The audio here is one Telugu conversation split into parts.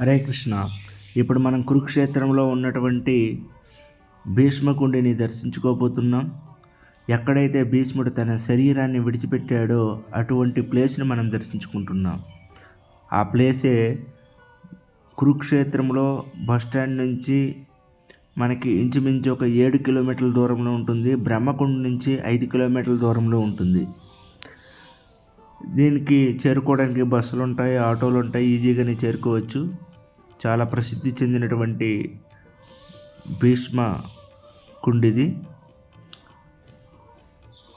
హరే కృష్ణ. ఇప్పుడు మనం కురుక్షేత్రంలో ఉన్నటువంటి భీష్మకుండిని దర్శించుకోబోతున్నాం. ఎక్కడైతే భీష్ముడు తన శరీరాన్ని విడిచిపెట్టాడో అటువంటి ప్లేస్ని మనం దర్శించుకుంటున్నాం. ఆ ప్లేసే కురుక్షేత్రంలో బస్ స్టాండ్ నుంచి మనకి ఇంచుమించు ఒక ఏడు కిలోమీటర్ల దూరంలో ఉంటుంది. బ్రహ్మకుండ నుంచి ఐదు కిలోమీటర్ల దూరంలో ఉంటుంది. దీనికి చేరుకోవడానికి బస్సులు ఉంటాయి ఆటోలు ఉంటాయి ఈజీగానే చేరుకోవచ్చు. చాలా ప్రసిద్ధి చెందినటువంటి భీష్మ కుండిది.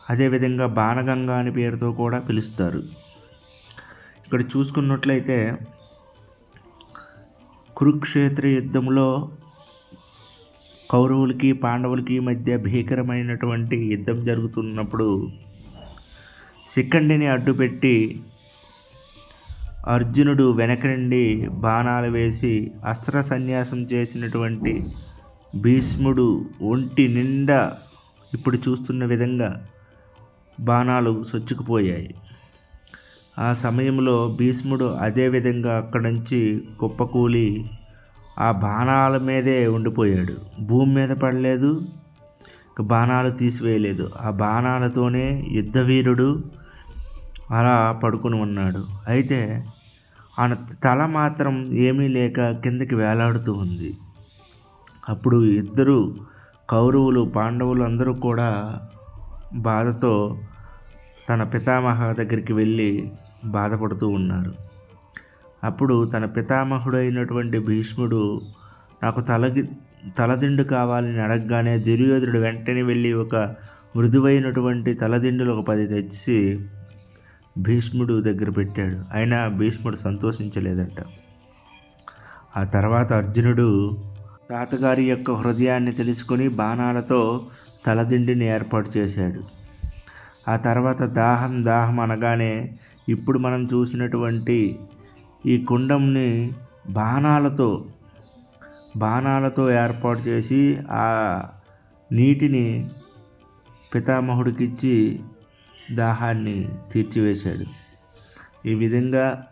అదేవిధంగా బాణగంగ అని పేరుతో కూడా పిలుస్తారు. ఇక్కడ చూసుకున్నట్లయితే కురుక్షేత్ర యుద్ధంలో కౌరవులకి పాండవులకి మధ్య భీకరమైనటువంటి యుద్ధం జరుగుతున్నప్పుడు శిఖండిని అడ్డుపెట్టి అర్జునుడు వెనక నుండి బాణాలు వేసి అస్త్ర సన్యాసం చేసినటువంటి భీష్ముడు ఒంటి నిండా ఇప్పుడు చూస్తున్న విధంగా బాణాలు సొచ్చుకుపోయాయి. ఆ సమయంలో భీష్ముడు అదే విధంగా అక్కడి నుంచి కుప్పకూలి ఆ బాణాల మీదే ఉండిపోయాడు. భూమి మీద పడలేదు బాణాలు తీసివేయలేదు. ఆ బాణాలతోనే యుద్ధవీరుడు అలా పడుకుని ఉన్నాడు. అయితే ఆయన తల మాత్రం ఏమీ లేక కిందకి వేలాడుతూ ఉంది. అప్పుడు ఇద్దరు కౌరవులు పాండవులు అందరూ కూడా బాధతో తన పితామహ దగ్గరికి వెళ్ళి బాధపడుతూ ఉన్నారు. అప్పుడు తన పితామహుడైనటువంటి భీష్ముడు నాకు తలకి తలదిండు కావాలని అడగగానే దుర్యోధనుడు వెంటనే వెళ్ళి ఒక మృదువైనటువంటి తలదిండులు ఒక పది తెచ్చి భీష్ముడు దగ్గర పెట్టాడు. అయినా భీష్ముడు సంతోషించలేదంట. ఆ తర్వాత అర్జునుడు తాతగారి యొక్క హృదయాన్ని తెలుసుకొని బాణాలతో తలదిండిని ఏర్పాటు చేశాడు. ఆ తర్వాత దాహం దాహం అనగానే ఇప్పుడు మనం చూసినటువంటి ఈ కుండంని బాణాలతో బాణాలతో ఏర్పాటు చేసి ఆ నీటిని పితామహుడికిచ్చి దాహాన్ని తీర్చివేశాడు. ఈ విధంగా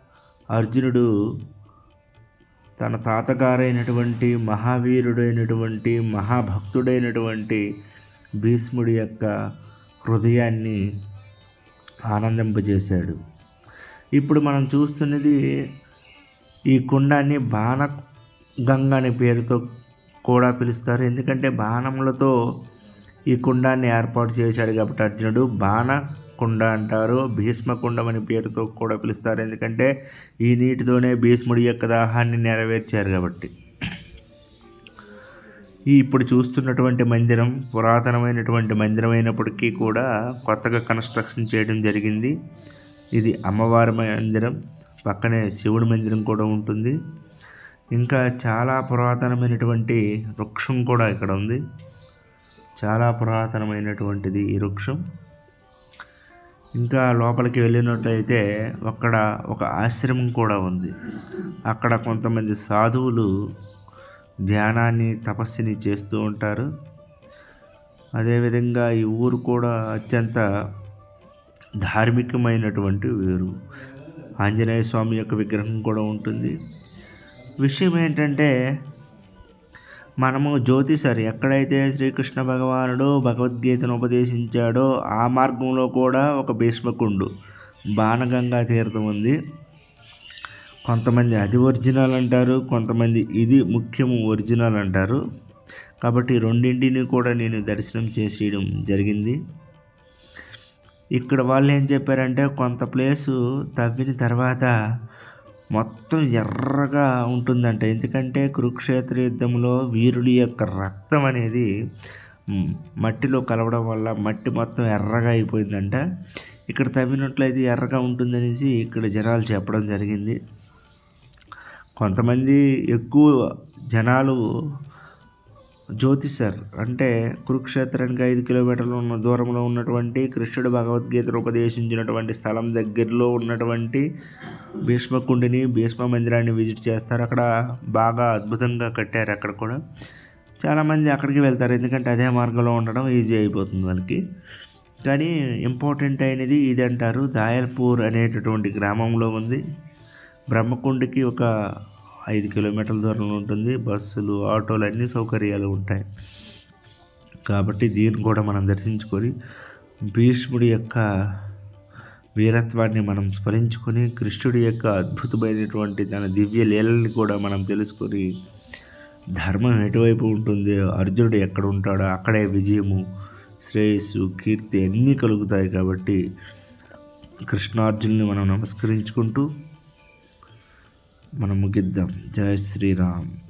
అర్జునుడు తన తాతగారైనటువంటి మహావీరుడైనటువంటి మహాభక్తుడైనటువంటి భీష్ముడి యొక్క హృదయాన్ని ఆనందింపజేశాడు. ఇప్పుడు మనం చూస్తున్నది ఈ కుండాన్ని బాణ గంగ అనే పేరుతో కూడా పిలుస్తారు. ఎందుకంటే బాణములతో ఈ కుండాన్ని ఏర్పాటు చేశాడు కాబట్టి అర్జునుడు బాణ కుండ అంటారు. భీష్మ కుండం అనే పేరుతో కూడా పిలుస్తారు. ఎందుకంటే ఈ నీటితోనే భీష్ముడి యొక్క దాహాన్ని నెరవేర్చారు కాబట్టి. ఈ ఇప్పుడు చూస్తున్నటువంటి మందిరం పురాతనమైనటువంటి మందిరం అయినప్పటికీ కూడా కొత్తగా కన్స్ట్రక్షన్ చేయడం జరిగింది. ఇది అమ్మవారి మందిరం. పక్కనే శివుడి మందిరం కూడా ఉంటుంది. ఇంకా చాలా పురాతనమైనటువంటి వృక్షం కూడా ఇక్కడ ఉంది. చాలా పురాతనమైనటువంటిది ఈ వృక్షం. ఇంకా లోపలికి వెళ్ళినట్లయితే అక్కడ ఒక ఆశ్రమం కూడా ఉంది. అక్కడ కొంతమంది సాధువులు ధ్యానాన్ని తపస్సుని చేస్తూ ఉంటారు. అదేవిధంగా ఈ ఊరు కూడా అత్యంత ధార్మికమైనటువంటి ఊరు. ఆంజనేయ స్వామి యొక్క విగ్రహం కూడా ఉంటుంది. విషయం ఏంటంటే మనము జ్యోతిసారి ఎక్కడైతే శ్రీకృష్ణ భగవానుడు భగవద్గీతను ఉపదేశించాడో ఆ మార్గంలో కూడా ఒక భీష్మకుండు బాణగంగా తీర్థం ఉంది. కొంతమంది అది ఒరిజినల్ అంటారు కొంతమంది ఇది ముఖ్యము ఒరిజినల్ అంటారు. కాబట్టి రెండింటిని కూడా నేను దర్శనం చేసేయడం జరిగింది. ఇక్కడ వాళ్ళు ఏం చెప్పారంటే కొంత ప్లేసు తవ్విన తర్వాత మొత్తం ఎర్రగా ఉంటుందంట. ఎందుకంటే కురుక్షేత్ర యుద్ధంలో వీరుడి యొక్క రక్తం అనేది మట్టిలో కలవడం వల్ల మట్టి మొత్తం ఎర్రగా అయిపోయిందంట. ఇక్కడ తవ్వినట్లయితే ఎర్రగా ఉంటుందనేసి ఇక్కడ జనాలు చెప్పడం జరిగింది. కొంతమంది ఎక్కువ జనాలు జ్యోతిసర్ అంటే కురుక్షేత్రానికి ఐదు కిలోమీటర్లు ఉన్న దూరంలో ఉన్నటువంటి కృష్ణుడు భగవద్గీతను ఉపదేశించినటువంటి స్థలం దగ్గరలో ఉన్నటువంటి భీష్మకుండిని భీష్మ మందిరాన్ని విజిట్ చేస్తారు. అక్కడ బాగా అద్భుతంగా కట్టారు అక్కడ కూడా. చాలామంది అక్కడికి వెళ్తారు ఎందుకంటే అదే మార్గంలో ఉండడం ఈజీ అయిపోతుంది మనకి కానీ ఇంపార్టెంట్ అయినది ఇది అంటారు దాయల్పూర్ అనేటటువంటి గ్రామంలో ఉంది. బ్రహ్మకుండికి ఒక ఐదు కిలోమీటర్ల దూరంలో ఉంటుంది. బస్సులు ఆటోలు అన్ని సౌకర్యాలు ఉంటాయి. కాబట్టి దీన్ని కూడా మనం దర్శించుకొని భీష్ముడి యొక్క వీరత్వాన్ని మనం స్మరించుకొని కృష్ణుడి యొక్క అద్భుతమైనటువంటి తన దివ్య లీలల్ని కూడా మనం తెలుసుకొని ధర్మం ఎటువైపు ఉంటుంది? అర్జునుడు ఎక్కడ ఉంటాడో? అక్కడే విజయము శ్రేయస్సు కీర్తి అన్నీ కలుగుతాయి కాబట్టి కృష్ణార్జునుని మనం నమస్కరించుకుంటూ మనం ముగిద్దాం. జయ శ్రీరామ్.